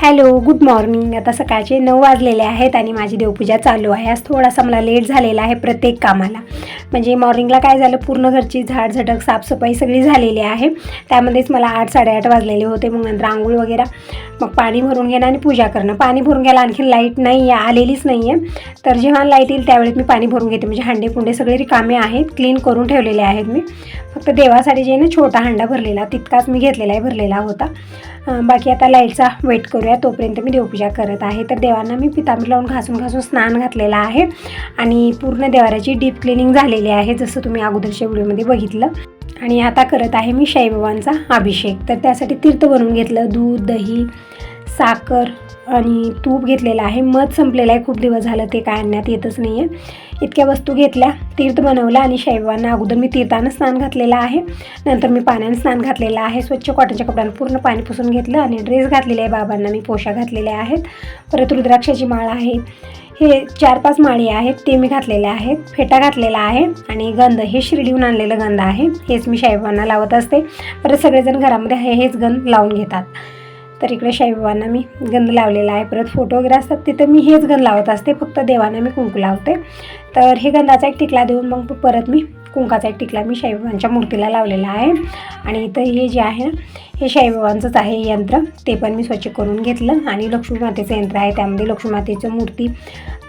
Hello good morning. आता सकाळचे नऊ वाजलेले आहेत आणि माझी देवपूजा चालू आहे. आज थोडासा मला लेट झालेला आहे प्रत्येक कामाला. म्हणजे मॉर्निंगला काय झालं पूर्ण घरची झाड झटक साफसफाई सगळी झालेली आहे. त्यामध्येच मला आठ साडेआठ वाजलेले होते. मग नंतर आंघोळ वगैरे. मग पाणी भरून घेणं आणि पूजा करणं. पाणी भरून घ्यायला आणखी लाइट नाही आहे आलेलीच नाही आहे. तर जेव्हा लाइट येईल त्यावेळेस मी पाणी भरून घेते. म्हणजे हांडे पुंडे सगळे रिकामे आहेत. क्लीन करून ठेवलेले आहेत मी. फक्त देवासाठी जे ना छोटा हांडा भरलेला. तितकाच मी घेतलेला आहे भरलेला होता. बाकी आता लाईटचा वेट करूया तोपर्यंत मी देवपूजा करत आहे. तर देवांना मी पितांबरी लावून घासून घासून स्नान घातलेलं आहे. आणि पूर्ण देवाराची डीप क्लिनिंग झालेली आहे जसं तुम्ही अगोदरच्या व्हिडिओमध्ये बघितलं. आणि आता करत आहे मी शाईबाबांचा अभिषेक. तर त्यासाठी तीर्थ बनवून घेतलं दूध दही साखर आणि तूप घेतलेलं आहे. मध संपलेलं आहे. खूप दिवस झालं ते काय आणण्यात येतच नाही आहे इतक्या वस्तू घेतल्या तीर्थ बनवला आणि शैवांना अगोदर मी तीर्थानं स्नान घातलेलं आहे. नंतर मी पाण्यानं स्नान घातलेलं आहे. स्वच्छ कॉटनच्या कपड्यानं पूर्ण पाणी पुसून घेतलं आणि ड्रेस घातलेले आहे. बाबांना मी पोशाख घातलेले आहेत. परत रुद्राक्षाची माळ आहे. हे चार पाच माळी आहेत. ते मी घातलेले आहेत. फेटा घातलेला आहे आणि गंध हे शिर्डीहून आणलेलं गंध आहे. हेच मी साईबाबांना लावत असते. परत सगळेजण घरामध्ये हे हेच गंध लावून घेतात. तर इकडे साईबाबांना मी गंध लावलेला आहे. परत फोटो वगैरे असतात तिथं मी हेच गंध लावत असते. फक्त देवांना मी कुंकू लावते. तर हे गंधाचा एक टिकला देऊन मग परत मी कुंकाचा एक टिकला मी साईबाबांच्या मूर्तीला लावलेला आहे. आणि इथं हे जे आहे ना हे साईबाबांचंच आहे यंत्र. ते पण मी स्वच्छ करून घेतलं. आणि लक्ष्मी मातेचं यंत्र आहे. त्यामध्ये लक्ष्मी मातेचं मूर्ती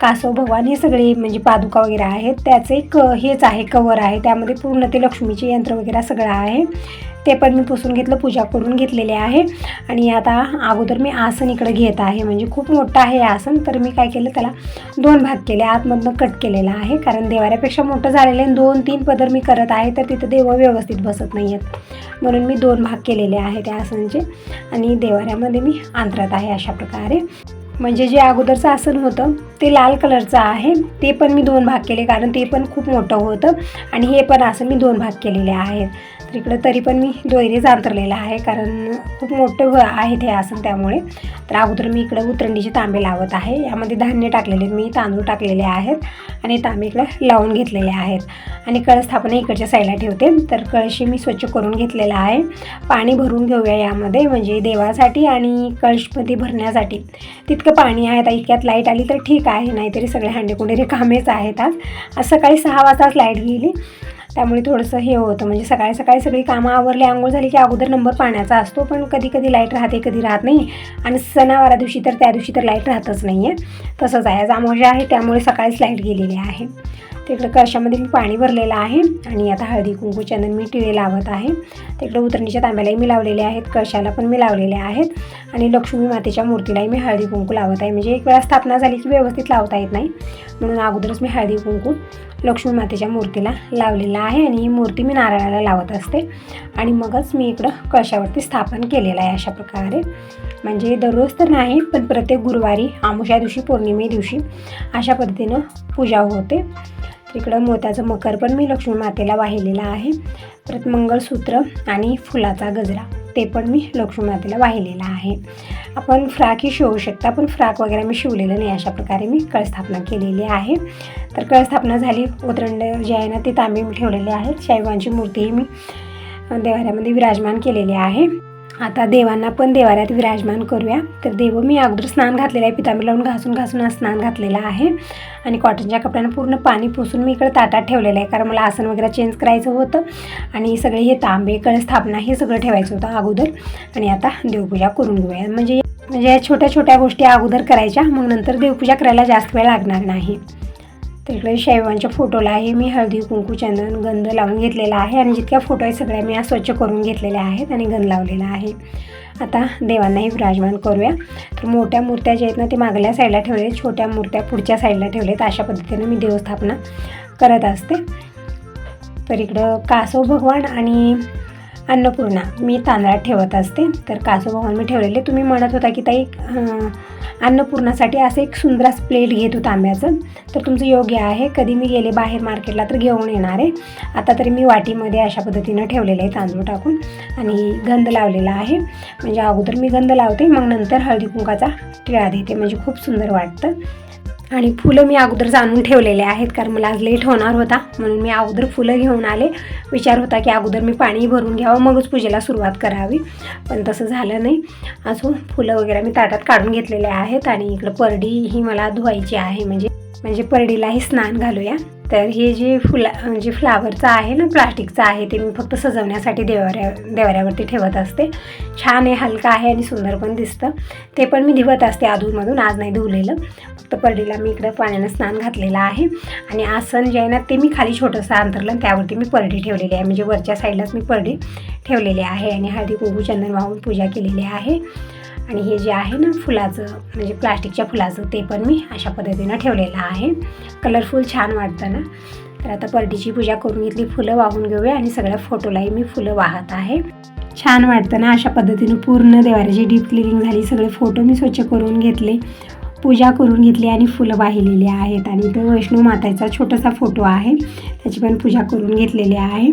कासव भगवान हे सगळे म्हणजे पादुका वगैरे आहेत. त्याचं एक हेच आहे कवर आहे. त्यामध्ये पूर्ण ते लक्ष्मीचे यंत्र वगैरे सगळं आहे. ते पण मी पुसून घेतलं पूजा करून घेतलेले आहे. आणि आता अगोदर मी आसन इकडं घेत आहे. म्हणजे खूप मोठं आहे हे आसन तर मी काय केलं त्याला दोन भाग केले. आतमधनं कट केलेला आहे कारण देवाऱ्यापेक्षा मोठं झालेलं आहे. दोन तीन पदर मी करत आहे तर तिथं देव व्यवस्थित बसत नाही आहेत म्हणून मी दोन भाग केलेले आहे त्या आसनचे. आणि देवाऱ्यामध्ये मी अंतरत आहे अशा प्रकारे. म्हणजे जे अगोदरचं आसन होतं ते लाल कलरचं आहे. ते पण मी दोन भाग केले कारण ते पण खूप मोठं होतं. आणि हे पण आसन मी दोन भाग केलेले आहेत. तर इकडं तरी पण मी दोयरेच अंतरलेला आहे कारण खूप मोठं आहे ते आसन त्यामुळे. तर अगोदर मी इकडं उतरंडीचे तांबे लावत आहे यामध्ये धान्य टाकलेले मी तांदूळ टाकलेले आहेत आणि तांबे इकडं लावून घेतलेले आहेत. आणि कळस स्थापना इकडच्या साईडला ठेवते तर कळशी मी स्वच्छ करून घेतलेला आहे. पाणी भरून घेऊया यामध्ये म्हणजे देवासाठी आणि कळशमध्ये भरण्यासाठी. तितकं पाणी आहे आता इतक्यात लाइट आली तर ठीक आहे नाहीतरी सगळे हांडे कुंडे रिकामेच आहेत आज. आज सकाळी सहा वाजताच लाइट गेली. त्यामुळे थोडंसं हे होतं. म्हणजे सकाळी सकाळी सगळी कामं आवरली आंघोळ झाली की अगोदर नंबर पाण्याचा असतो पण कधी कधी लाइट राहते कधी राहत नाही. आणि सणावारा दिवशी तर त्या दिवशी तर लाइट राहतच नाही आहे तसंच आहे. आज आमोजा आहे त्यामुळे सकाळीच लाइट गेलेली आहे. तिकडं कळशामध्ये मी पाणी भरलेलं आहे आणि आता हळदी कुंकू चंदन मी टिळे लावत आहे. तिकडं उतरणीच्या तांब्यालाही मी लावलेले आहेत कळशाला पण मी लावलेले आहेत आणि लक्ष्मी मातेच्या मूर्तीलाही मी हळदी कुंकू लावत आहे. म्हणजे एक वेळा स्थापना झाली की व्यवस्थित लावता येत नाही. म्हणून अगोदरच मी हळदी कुंकू लक्ष्मी मातेच्या मूर्तीला लावलेला आहे आणि ही मूर्ती मी नारळाला लावत असते. आणि मगच मी इकडं कळशावरती स्थापन केलेलं आहे अशा प्रकारे. म्हणजे दररोज तर नाही पण प्रत्येक गुरुवारी आमुषा दिवशी पौर्णिमे दिवशी अशा पद्धतीनं पूजा होते. तिकडं इकडं मोत्याचं मकर पण मी लक्ष्मी मातेला वाहिलेलं आहे. परत मंगळसूत्र आणि फुलाचा गजरा ते पण मी लक्ष्मी मातेला वाहिलेला आहे. आपण फ्राकही शिवू शकता पण फ्राक वगैरे मी शिवलेलं नाही. अशा प्रकारे मी कळस्थापना केलेली आहे. तर कळस्थापना झाली. उतरंड जे आहे ना ते तांबे मी ठेवलेले आहेत शाईबांची मूर्तीही मी देवाऱ्यामध्ये विराजमान केलेली आहे. आता देवांना पण देवाऱ्यात विराजमान करूया. तर देव मी अगोदर स्नान घातलेलं आहे. पितांबरी लावून घासून घासून हा स्नान घातलेलं आहे. आणि कॉटनच्या कपड्यानं पूर्ण पाणी पुसून मी इकडे ताटात ठेवलेलं आहे. कारण मला आसन वगैरे चेंज करायचं होतं. आणि सगळे हे तांबे कळ स्थापना हे सगळं ठेवायचं होतं अगोदर. आणि आता देवपूजा करून घेऊया. म्हणजे म्हणजे या छोट्या छोट्या गोष्टी अगोदर करायच्या. मग नंतर देवपूजा करायला जास्त वेळ लागणार नाही. तर इकडे शैवांच्या फोटोला आहे. मी हळदी कुंकू चंदन गंध लावून घेतलेला आहे आणि जितक्या फोटो आहे सगळ्या मी आज स्वच्छ करून घेतलेल्या आहेत आणि गंध लावलेला आहे. आता देवांनाही विराजमान करूया. तर मोठ्या मूर्त्या ज्या आहेत ना ते मागल्या साईडला ठेवले छोट्या मूर्त्या पुढच्या साईडला ठेवलेत. अशा पद्धतीनं मी देवस्थापना करत असते. तर इकडं कासव भगवान आणि अन्नपूर्णा मी तांदळात ठेवत असते. तर कासव भगवान मी ठेवलेले. तुम्ही म्हणत होता की ताई अन्नपूर्णासाठी असं एक सुंदर प्लेट घेत होतं तांब्याचं तर तुमचं योग्य आहे. कधी मी गेले बाहेर मार्केटला तर घेऊन येणार आहे. आता तरी मी वाटीमध्ये अशा पद्धतीनं ठेवलेलं आहे तांदूळ टाकून. आणि गंध लावलेला आहे. म्हणजे अगोदर मी गंध लावते मग नंतर हळदी कुंकाचा टिळा देते. म्हणजे खूप सुंदर वाटतं. आणि फुलं मी अगोदर जाणून ठेवलेले आहेत कारण मला आज लेट होणार होता. म्हणून मी अगोदर फुलं घेऊन आले. विचार होता की अगोदर मी पाणी भरून घ्यावं मगच पूजेला सुरुवात करावी. पण तसं झालं नाही. अजून फुलं वगैरे मी ताटात काढून घेतलेले आहेत आणि इकडं परडी ही मला धुवायची आहे म्हणजे म्हणजे परडीलाही स्नान घालूया. तर हे जे फुला जे फ्लावरचं आहे ना प्लास्टिकचं आहे ते मी फक्त सजवण्यासाठी देवाऱ्या देवाऱ्यावरती ठेवत असते. छान आहे हलका आहे आणि सुंदर पण दिसतं. ते पण मी धुवत असते अधूनमधून आज नाही धुवलेलं. फक्त परडीला मी इकडं पाण्यानं स्नान घातलेलं आहे. आणि आसन जे आहे ना ते मी खाली छोटंसं अंतरलं त्यावरती मी परडी ठेवलेली आहे. म्हणजे वरच्या साईडलाच मी परडी ठेवलेली आहे आणि हळदी कुंकू चंदन वाहून पूजा केलेली आहे. आणि हे जे आहे ना फुलाचं म्हणजे प्लास्टिकच्या फुलाचं ते पण मी अशा पद्धतीनं ठेवलेलं आहे. कलरफुल छान वाटतं ना? तर आता पर्टीची पूजा करून घेतली फुलं वाहून घेऊया आणि सगळ्या फोटोलाही मी फुलं वाहत आहे. छान वाटतं ना अशा पद्धतीनं पूर्ण देवाऱ्याची डीप क्लिनिंग झाली सगळे फोटो मी स्वच्छ करून घेतले पूजा करून घेतली आणि फुलं वाहिलेली आहेत. आणि तो वैष्णव माताचा छोटासा फोटो आहे त्याची पण पूजा करून घेतलेली आहे.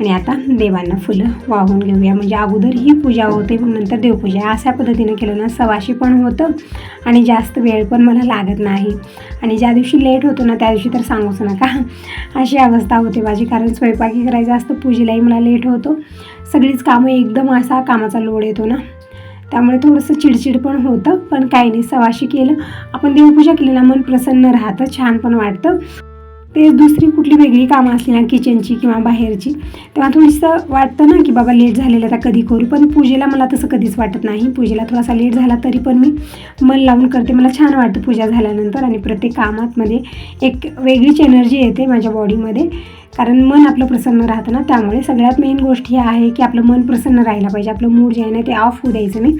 आणि आता देवांना फुलं वाहून घेऊया. म्हणजे अगोदर ही पूजा होते मग नंतर देवपूजा. अशा पद्धतीनं केलं ना सवाशी पण होतं आणि जास्त वेळ पण मला लागत नाही. आणि ज्या दिवशी लेट होतो ना त्या दिवशी तर सांगूच नका. अशी अवस्था होते माझी कारण स्वयंपाकी करायचं असतं पूजेलाही मला लेट होतो. सगळीच कामं एकदम असा कामाचा लोड येतो ना. त्यामुळे थोडंसं चिडचिड पण होतं पण काही नाही सवाशी केलं. आपण देवपूजा केली ना मन प्रसन्न राहतं छान पण वाटतं. ते दुसरी कुठली वेगळी कामं असली ना किचनची किंवा बाहेरची तेव्हा थोडंसं वाटतं ना की बाबा लेट झालेलं आता कधी करू. पण पूजेला मला तसं कधीच वाटत नाही. पूजेला थोडासा लेट झाला तरी पण मी मन लावून करते. मला छान वाटतं पूजा झाल्यानंतर आणि प्रत्येक कामातमध्ये एक वेगळीच एनर्जी येते माझ्या बॉडीमध्ये कारण मन आपलं प्रसन्न राहतं ना. त्यामुळे सगळ्यात मेन गोष्ट ही आहे की आपलं मन प्रसन्न राहायला पाहिजे. आपलं मूड जे आहे ना ते ऑफ होऊ द्यायचं नाही.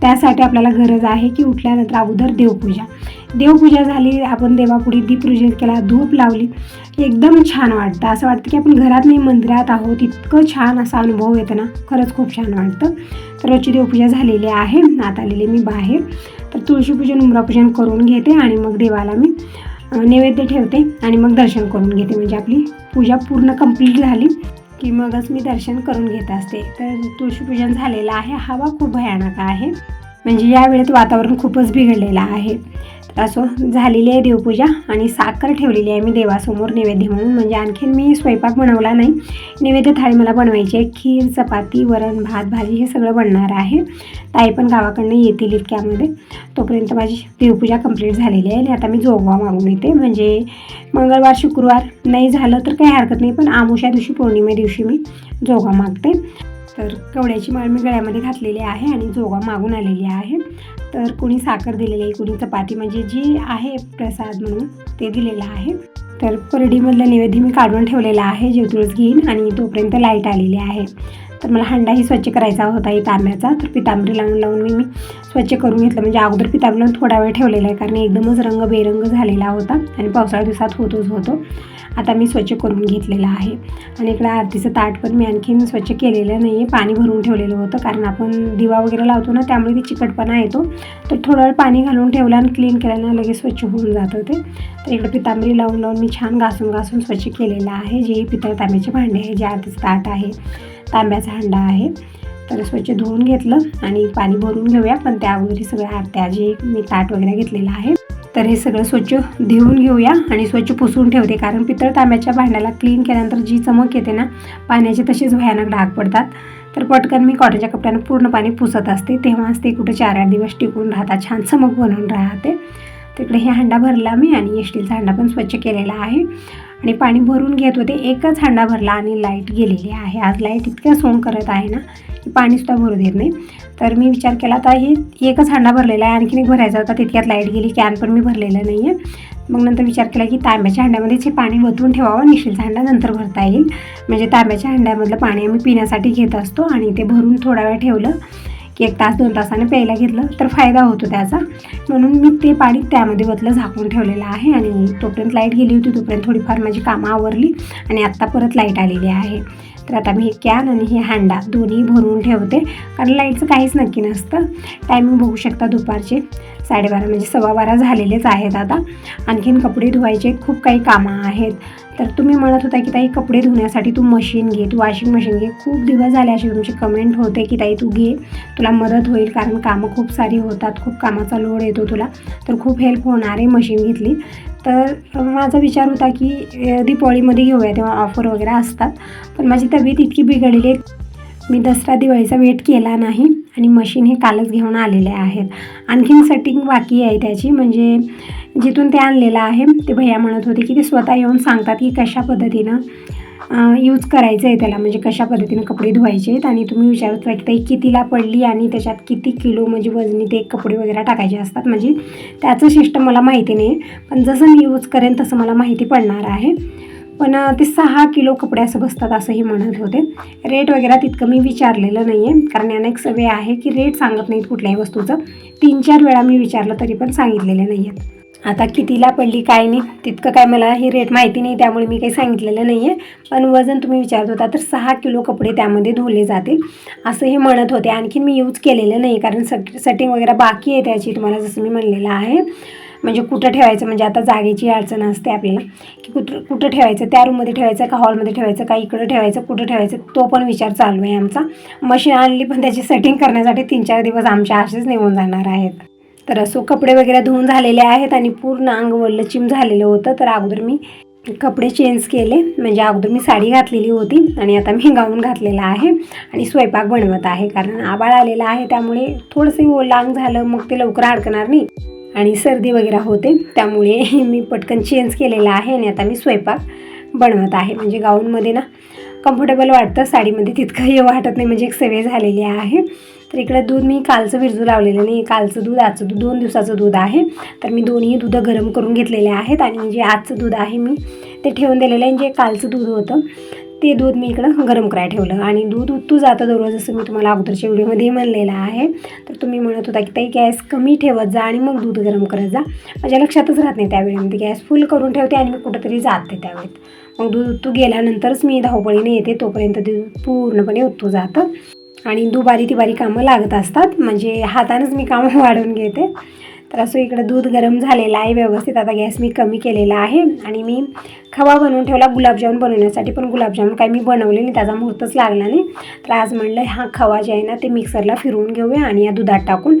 त्यासाठी आपल्याला गरज आहे की उठल्यानंतर अगोदर देवपूजा. देवपूजा झाली आपण देवापुढे दीपपूजन केला धूप लावली एकदम छान वाटतं. असं वाटतं की आपण घरात नाही मंदिरात आहोत. इतकं छान असा अनुभव येतो ना. खरंच खूप छान वाटतं. तर रोजची देवपूजा झालेली आहे. आता आलेली मी बाहेर. तर तुळशीपूजन उमरापूजन करून घेते आणि मग देवाला मी नैवेद्य ठेवते आणि मग दर्शन करून घेते. म्हणजे आपली पूजा पूर्ण कंप्लीट झाली. की मगच मी दर्शन करून घेत असते. तर तुळशीपूजन झालेलं आहे. हवा खूप भयानक आहे. म्हणजे या वेळेत वातावरण खूपच बिघडलेलं आहे. असो झालेली आहे देवपूजा आणि साखर ठेवलेली आहे मी देवासमोर नैवेद्य म्हणून. म्हणजे आणखीन मी स्वयंपाक बनवला नाही. नैवेद्य थाळी मला बनवायची आहे. खीर चपाती वरण भात भाजी हे सगळं बनणार आहे. ताई पण गावाकडनं येतील इतक्यामध्ये. तोपर्यंत माझी देवपूजा कंप्लीट झालेली आहे आणि आता मी जोगवा मागून येते. म्हणजे मंगळवार शुक्रवार नाही झालं तर काही हरकत नाही. पण आमुषा दिवशी पौर्णिमे दिवशी मी जोगा मागते. तर कवड्याची माळ मी गळ्यामध्ये घातलेली आहे आणि जोगा मागून आलेली आहे. तर कोणी साखर दिलेली आहे कोणी चपाती म्हणजे जी आहे प्रसाद म्हणून ते दिलेलं आहे. तर परडीमधलं नैवेद्य मी काढून ठेवलेला आहे जेवतुळस घेईन आणि तोपर्यंत लाइट आलेली आहे. तर मला हंडाही स्वच्छ करायचा होता ही तांब्याचा. तर पितांबरी लावून लावून मी मी स्वच्छ करून घेतलं. म्हणजे अगोदर पितांबरी लावून थोडा वेळ ठेवलेला आहे कारण एकदमच रंग बेरंग झालेला होता आणि पावसाळ्या दिवसात होतोच होतो. आता मी स्वच्छ करून घेतलेला आहे. आणि इकडं आरतीचं ताट पण मी आणखीन स्वच्छ केलेलं नाही आहे पाणी भरून ठेवलेलं होतं कारण आपण दिवा वगैरे लावतो ना त्यामुळे ती चिकटपणा येतो. तर थोडं वेळ पाणी घालून ठेवलं आणि क्लीन केल्यानं लगेच स्वच्छ होऊन जातं ते. तर इकडं पितांबरी लावून लावून मी छान घासून घासून स्वच्छ केलेलं आहे. जे पितळ तांब्याचे भांडे आहे जे आरतीचं ताट आहे. तांब्याचा हंडा आहे. तर स्वच्छ धुवून घेतलं आणि पाणी भरून घेऊया. पण त्या अगोदर सगळ्या आरत्या जे मी ताट वगैरे घेतलेलं आहे तर हे सगळं स्वच्छ धुवून घेऊया आणि स्वच्छ पुसून ठेवते. कारण पितळ तांब्याच्या भांड्याला क्लीन केल्यानंतर जी चमक येते ना पाण्याचे तसेच भयानक डाग पडतात. तर पटकन मी कॉटनच्या कपड्यानं पूर्ण पाणी पुसत असते. तेव्हाच ते कुठं चार आठ दिवस टिकून राहतात. छान चमक बनवून राहते. तिकडे हे हांडा भरला मी आणि स्टीलचा हांडा पण स्वच्छ केलेला आहे. आणि पाणी भरून घेत होते. एकच हांडा भरला आणि लाइट गेलेली आहे. आज लाइट इतक्या सोंग करत आहे ना की पाणीसुद्धा भरू देत नाही. तर मी विचार केला आता हे एकच हांडा भरलेला आहे. आणखीन एक भरायचा होता. तितक्यात लाइट गेली कॅन पण मी भरलेलं नाही आहे मग नंतर विचार केला की तांब्याच्या हांड्यामध्येच हे पाणी वतून ठेवावं. निशीलचा हांडा नंतर भरता येईल. म्हणजे तांब्याच्या हांड्यामधलं पाणी आम्ही पिण्यासाठी घेत असतो आणि ते भरून थोडा वेळ ठेवलं. की एक तास दोन तासाने प्यायला घेतलं तर फायदा होतो त्याचा. म्हणून मी ते पाणी त्यामध्ये बदलं झाकून ठेवलेलं आहे आणि तोपर्यंत लाइट गेली होती तोपर्यंत थोडीफार माझी कामं आवरली आणि आत्ता परत लाइट आलेली आहे. तर आता मी हे कॅन आणि हे हांडा दोन्ही भरून ठेवते कारण लाईटचं काहीच नक्की नसतं. टायमिंग बघू शकता दुपारचे. साडेबारा म्हणजे सव्वा बारा झालेलेच आहेत आता. आणखीन कपडे धुवायचे खूप काही कामं आहेत. तर तुम्ही म्हणत होता की ताई कपडे धुण्यासाठी तू मशीन घे तू वॉशिंग मशीन घे. खूप दिवस झाले अशी तुमची कमेंट होते की ताई तू घे. तुला मदत होईल कारण कामं खूप सारी होतात खूप कामाचा लोड येतो तुला. तर खूप हेल्प होणार आहे मशीन घेतली. तर माझा विचार होता की दीपावळीमध्ये घेऊया तेव्हा ऑफर वगैरे असतात. पण माझी तब्येत इतकी बिघडली आहे. मी दसरा दिवाळीचा वेट केला नाही. आणि मशीन हे कालच घेऊन आलेले आहेत. आणखीन सेटिंग बाकी आहे त्याची म्हणजे जिथून ते आणलेलं आहे ते भैया म्हणत होते की ते स्वतः येऊन सांगतात की कशा पद्धतीनं यूज करायचं आहे त्याला म्हणजे कशा पद्धतीनं कपडे धुवायचे आहेत. आणि तुम्ही विचारत की ताई कितीला पडली आणि त्याच्यात किती किलो म्हणजे वजनी ते कपडे वगैरे टाकायचे असतात. म्हणजे त्याचं सिस्टम मला माहिती नाही पण जसं मी यूज करेन तसं मला माहिती पडणार आहे. पण ते सहा किलो कपडे असं बसतात असंही म्हणत होते. रेट वगैरे तितकं मी विचारलेलं नाही आहे कारण यांना एक सवय आहे की रेट सांगत नाहीत कुठल्याही वस्तूचं. तीन चार वेळा मी विचारलं तरी पण सांगितलेले नाही आहेत आता कितीला पडली काय नाही तितकं काय मला ही रेट माहिती नाही त्यामुळे मी काही सांगितलेलं नाही आहे पण वजन तुम्ही विचारत होता तर सहा किलो कपडे त्यामध्ये धुले जातील असं हे म्हणत होते. आणखीन मी यूज केलेलं नाही कारण सट सेटिंग वगैरे बाकी आहे त्याची तुम्हाला जसं मी म्हणलेलं आहे. म्हणजे कुठं ठेवायचं? म्हणजे आता जागेची अडचण असते आपल्याला. की कुठं कुठं ठेवायचं? त्या रूममध्ये ठेवायचं का हॉलमध्ये ठेवायचं? का इकडं ठेवायचं? कुठं ठेवायचं? तो पण विचार चालू आहे आमचा. मशीन आणली पण त्याची सेटिंग करण्यासाठी तीन चार दिवस आमच्या असेच निघून जाणार आहेत. तर असो कपडे वगैरे धुवून झालेले आहेत आणि पूर्ण अंग वल्लचिम झालेलं होतं. तर अगोदर मी कपडे चेंज केले. म्हणजे अगोदर मी साडी घातलेली होती आणि आता मी गाऊन घातलेला आहे आणि स्वयंपाक बनवत आहे. कारण आबाळ आलेला आहे त्यामुळे थोडंसं ओलांग झालं मग ते लवकर अडकणार नाही. आणि सर्दी वगैरे होते त्यामुळे मी पटकन चेंज केलेला आहे आणि आता मी स्वयंपाक बनवत आहे. म्हणजे गाऊनमध्ये ना कम्फर्टेबल वाटतं साडीमध्ये तितकं हे वाटत नाही म्हणजे एक सवय झालेली आहे. तर इकडे दूध मी कालचं विरजू लावलेलं नाही कालचं दूध आजचं दूध दोन दिवसाचं दूध आहे. तर मी दोन्ही दूध गरम करून घेतलेले आहेत आणि जे आजचं दूध आहे मी ते ठेवून दिलेलं आहे. जे कालचं दूध होतं ते दूध मी इकडं गरम करायला ठेवलं. आणि दूध उत्तू जातं दररोज जसं मी तुम्हाला अगोदरच्या व्हिडिओमध्ये म्हणलेलं आहे तर तुम्ही म्हणत होता की ताई गॅस कमी ठेवत जा आणि मग दूध गरम करत जा. माझ्या लक्षातच राहत नाही त्यावेळेमध्ये म्हणजे गॅस फुल करून ठेवते आणि मी कुठंतरी जाते त्यावेळेत मग दूध उतू गेल्यानंतरच मी धावपळीने येते तोपर्यंत दूध पूर्णपणे उत्तू जातं. आणि दुबारी तिबारी कामं लागत असतात. म्हणजे हातानंच मी कामं वाढवून घेते. तर असं इकडं दूध गरम झालेलं आहे व्यवस्थित आता गॅस मी कमी केलेला आहे. आणि मी खवा बनवून ठेवला गुलाबजामुन बनवण्यासाठी पण गुलाबजामुन काही मी बनवले नाही त्याचा मुहूर्तच लागला नाही. तर आज म्हणलं हा खवा जे आहे ना ते मिक्सरला फिरवून घेऊया आणि या दुधात टाकून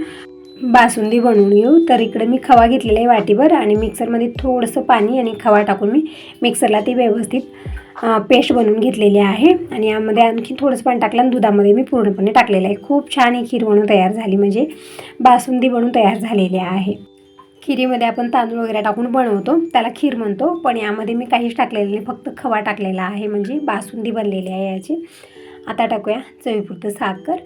बासुंदी बनवून घेऊ. तर इकडे मी खवा घेतलेला आहे वाटीभर आणि मिक्सरमध्ये थोडंसं पाणी आणि खवा टाकून मी मिक्सरला ते व्यवस्थित पेस्ट बनवून घेतलेली आहे. आणि यामध्ये आणखी थोडंसं पाणी टाकलं आणि दुधामध्ये मी पूर्णपणे टाकलेलं आहे. खूप छान ही खीर बनवून तयार झाली. म्हणजे बासुंदी बनवून तयार झालेली आहे. खिरीमध्ये आपण तांदूळ वगैरे टाकून बनवतो. त्याला खीर म्हणतो. पण यामध्ये मी काहीच टाकलेलं नाही. फक्त खवा टाकलेला आहे. म्हणजे बासुंदी बनलेली आहे याची. आता टाकूया. चवीपुरतं साखर.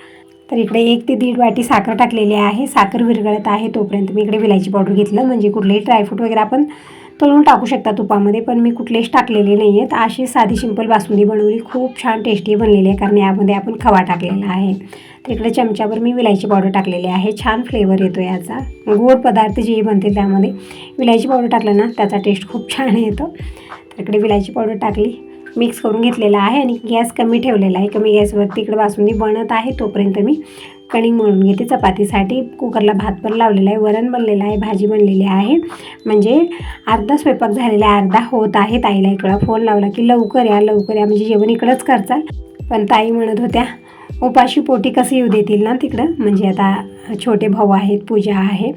तर इकडे एक ते दीड वाटी साखर टाकलेली आहे. साखर विरघळत आहे तोपर्यंत मी इकडे विलायची पावडर घेतलं. म्हणजे कुठलेही ड्रायफ्रूट वगैरे आपण तळून टाकू शकता तुपामध्ये पण मी कुठलेच टाकलेले नाही आहेत अशी साधी सिंपल बासुंदी बनवली. खूप छान टेस्टी बनलेली आहे कारण यामध्ये आपण खवा टाकलेला आहे. तर इकडे चमच्यावर मी विलायची पावडर टाकलेली आहे. छान फ्लेवर येतो याचा. गोड पदार्थ जे बनते त्यामध्ये. विलायची पावडर टाकलं ना त्याचा टेस्ट खूप छान येतो. तर इकडे विलायची पावडर टाकली. मिक्स करून घेतलेला आहे आणि गॅस कमी ठेवलेला आहे. कमी गॅसवरती इकडे बासुंदी बनत आहे तोपर्यंत मी कणिक मळून घेते. चपातीसाठी कुकरला भात पण लावलेला आहे. वरण बनलेलं आहे. भाजी बनलेली आहे. म्हणजे अर्धा स्वयंपाक झालेला आहे. अर्धा होत आहे. ताईला इकडं फोन लावला की लवकर या लवकर या. म्हणजे जेवण इकडंच करचाल. पण ताई म्हणत होत्या उपाशी पोटी कसं येऊ देतील ना तिकडं? म्हणजे आता छोटे भाऊ आहेत पूजा आहे.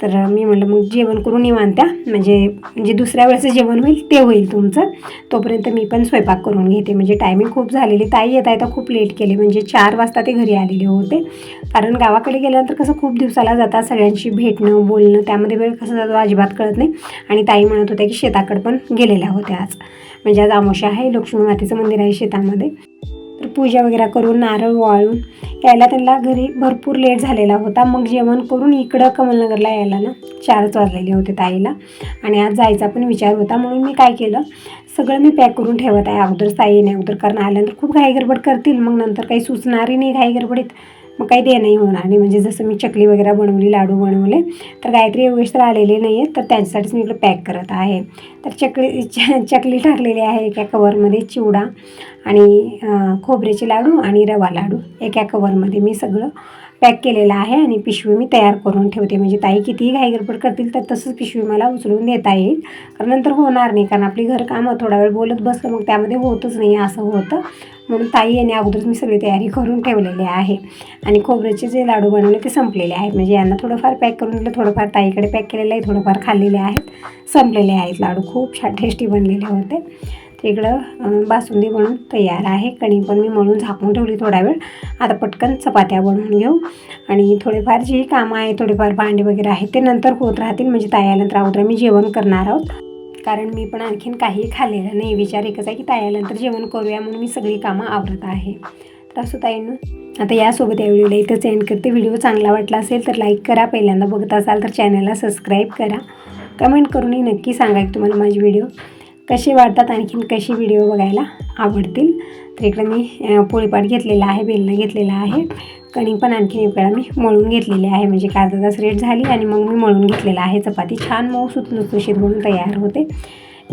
तर मी म्हणलं मग जेवण करून निवांत्या म्हणजे म्हणजे दुसऱ्या वेळेचं जेवण होईल ते होईल तुमचं. तोपर्यंत मी पण स्वयंपाक करून घेते. म्हणजे टायमिंग खूप झालेली. ताई येता येता खूप लेट केले. म्हणजे चार वाजता ते घरी आलेले होते. कारण गावाकडे गेल्यानंतर कसं खूप दिवसाला जातात सगळ्यांशी भेटणं बोलणं. त्यामध्ये वेळ कसं जातो अजिबात कळत नाही. आणि ताई म्हणत होत्या की शेताकडे पण गेलेल्या होत्या आज. म्हणजे आज आमोशा आहे लक्ष्मी मातेचं मंदिर आहे शेतामध्ये. पूजा वगैरे करून नारळ वाळून यायला त्यांना घरी भरपूर लेट झालेला होता. मग जेवण करून इकडं कमलनगरला यायला ना चारच वाजलेले होते ताईला. आणि आज जायचा पण विचार होता. म्हणून मी काय केलं सगळं मी पॅक करून ठेवत आहे. अगोदर ताई येण्या अगोदर कारण आल्यानंतर खूप घाई गडबड करतील. मग नंतर काही सुचणारही नाही घाई गडबडीत. मग काही देणंही होणार नाही. म्हणजे जसं मी चकली वगैरे बनवली लाडू बनवले तर गायत्री योगेश तर आलेले नाही आहेत तर त्यांच्यासाठीच मी इकडे पॅक करत आहे. तर चकली च चकली टाकलेली आहे एका कवरमध्ये चिवडा आणि खोबऱ्याचे लाडू आणि रवा लाडू एका कवरमध्ये मी सगळं पॅक केलेला आहे आणि पिशवी मी तयार करून ठेवते. म्हणजे ताई कितीही घाई गडबड करतील तर तसंच पिशवी मला उचलून देता येईल. कारण नंतर होणार नाही कारण आपली घर कामं थोडा वेळ बोलत बसलं मग त्यामध्ये होतच नाही असं होतं. म्हणून ताई यांनी अगोदरच मी सगळी तयारी करून ठेवलेली आहे. आणि खोबऱ्याचे जे लाडू बनवले ते संपलेले आहेत. म्हणजे यांना थोडंफार पॅक करून दिलं थोडंफार ताईकडे पॅक केलेलं आहे थोडंफार खाल्लेले आहेत संपलेले आहेत लाडू. खूप छान टेस्टी बनलेले होते. इकडं बासुंदी बनवून तयार आहे. कणी पण मी म्हणून झाकून ठेवली थोडा वेळ. आता पटकन चपात्या बनवून घेऊ. आणि थोडेफार जी कामं आहे थोडेफार भांडे वगैरे आहेत ते नंतर होत राहतील. म्हणजे तयारनंतर अगोदर मी जेवण करणार आहोत. कारण मी पण आणखीन काही खाल्लेलं नाही. विचार एकच आहे की तयारनंतर जेवण करूया म्हणून मी सगळी कामं आवरत आहे. तर असं ताईनं आता यासोबत या व्हिडिओला इथंच एंड करते. व्हिडिओ चांगला वाटला असेल तर लाईक करा. पहिल्यांदा बघत असाल तर चॅनलला सबस्क्राईब करा. कमेंट करूनही नक्की सांगा की तुम्हाला माझी व्हिडिओ कसे वाटतात आणखीन कशी व्हिडिओ बघायला आवडतील? तर इकडं मी पोळीपाट घेतलेला आहे बेलणं घेतलेला आहे. कणिक पण आणखीन एक वेळा मी मळून घेतलेली आहे. म्हणजे एक अर्धा तास रेट झाली आणि मग मी मळून घेतलेला आहे चपाती. छान मऊ सुतलुसुशीत म्हणून तयार होते.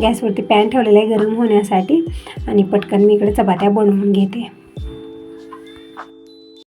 गॅसवरती पॅन ठेवलेला आहे गरम होण्यासाठी आणि पटकन मी इकडे चपात्या बनवून घेते.